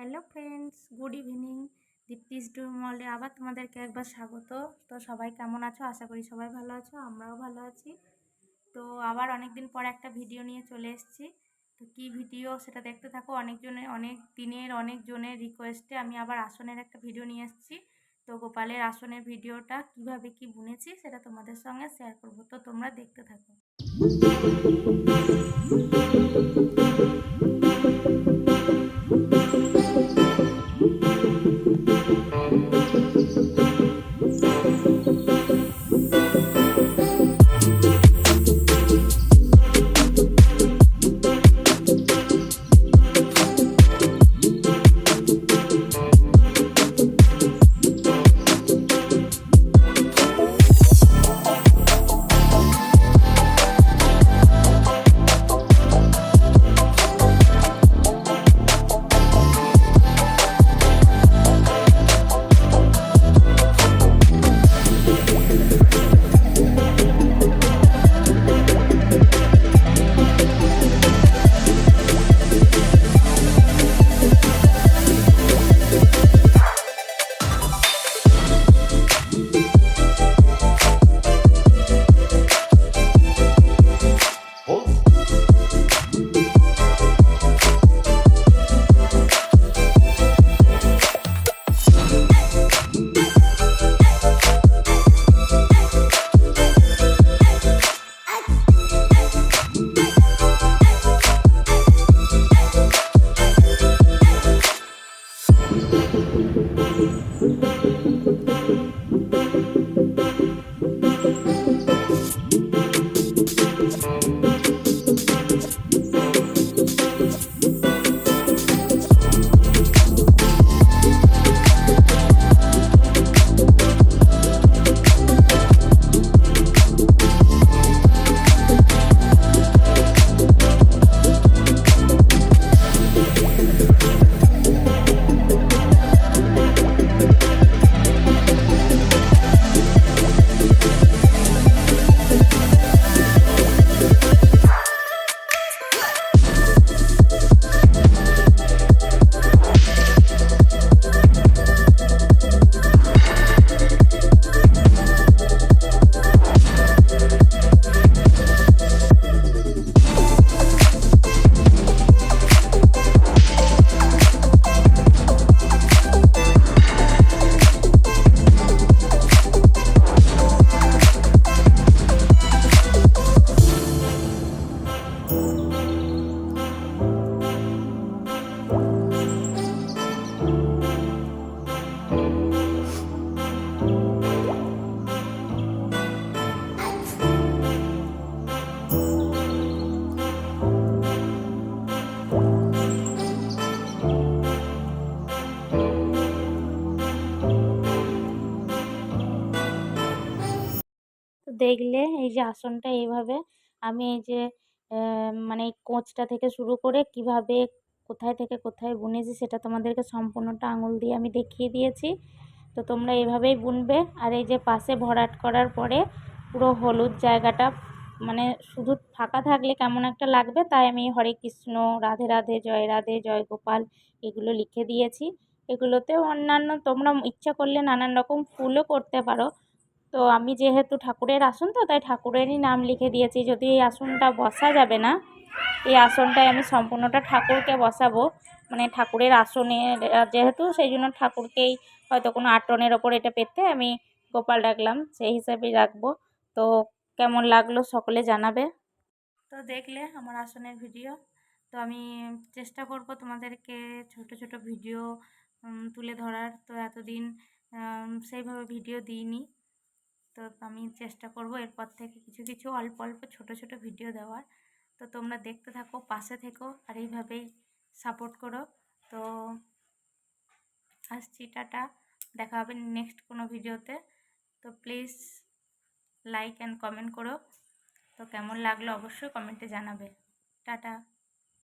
Hello friends, good evening. Dipti's মলে আবার তোমাদেরকে একবার স্বাগত। তো সবাই কেমন আছো? আশা করি সবাই ভালো আছো, আমরাও ভালো আছি। তো আবার অনেক দিন পর একটা ভিডিও নিয়ে চলে এসেছি। তো কী ভিডিও সেটা দেখতে থাকো। অনেকজনের অনেক দিনের অনেক জনের রিকোয়েস্টে আমি আবার আসনের একটা ভিডিও নিয়ে এসেছি। তো গোপালের আসনের ভিডিওটা কীভাবে কি বুনেছি সেটা তোমাদের সঙ্গে শেয়ার করব। তো তোমরা দেখতে থাকো। তো দেখলে এই যে আসনটা এইভাবে আমি এই যে মানে কোঁচটা থেকে শুরু করে কীভাবে কোথায় থেকে কোথায় বুনেছি সেটা তোমাদেরকে সম্পূর্ণটা আঙুল দিয়ে আমি দেখিয়ে দিয়েছি। তো তোমরা এভাবেই বুনবে। আর এই যে পাশে ভরাট করার পরে পুরো হলুদ জায়গাটা মানে শুধু ফাঁকা থাকলে কেমন একটা লাগবে? তাই আমি হরে কৃষ্ণ, রাধে রাধে, জয় রাধে, জয় গোপাল এগুলো লিখে দিয়েছি। এগুলোতে অন্যান্য তোমরা ইচ্ছা করলে নানান রকম ফুলও করতে পারো। তো আমি যেহেতু ঠাকুরের আসন, তো তাই ঠাকুরেরই নাম লিখে দিয়েছি। যদি এই আসনটা বসা যাবে না, এই আসনটায় আমি সম্পূর্ণটা ঠাকুরকে বসাবো। মানে ঠাকুরের আসনে যেহেতু সেই জন্য ঠাকুরকেই হয়তো কোনো আটনের ওপর এটা পেতে আমি গোপাল ডাকলাম সেই হিসাবেই রাখব। তো কেমন লাগল সকলে জানাবে। তো দেখলে আমার আসনের ভিডিও। তো আমি চেষ্টা করব তোমাদেরকে ছোট ছোট ভিডিও তুলে ধরার। তো এতদিন সেইভাবে ভিডিও দিইনি। তো আমি চেষ্টা করব এরপর থেকে কিছু কিছু অল্প অল্প, ছোট ছোট ভিডিও দেওয়ার। তো তোমরা দেখতে থাকো, পাশে থেকো, আর এইভাবেই সাপোর্ট করো। তো আসছি, টাটা। দেখা হবে নেক্সট কোনো ভিডিওতে। তো প্লিজ লাইক অ্যান্ড কমেন্ট করো। তো কেমন লাগল অবশ্যই কমেন্টে জানাবে। টাটা।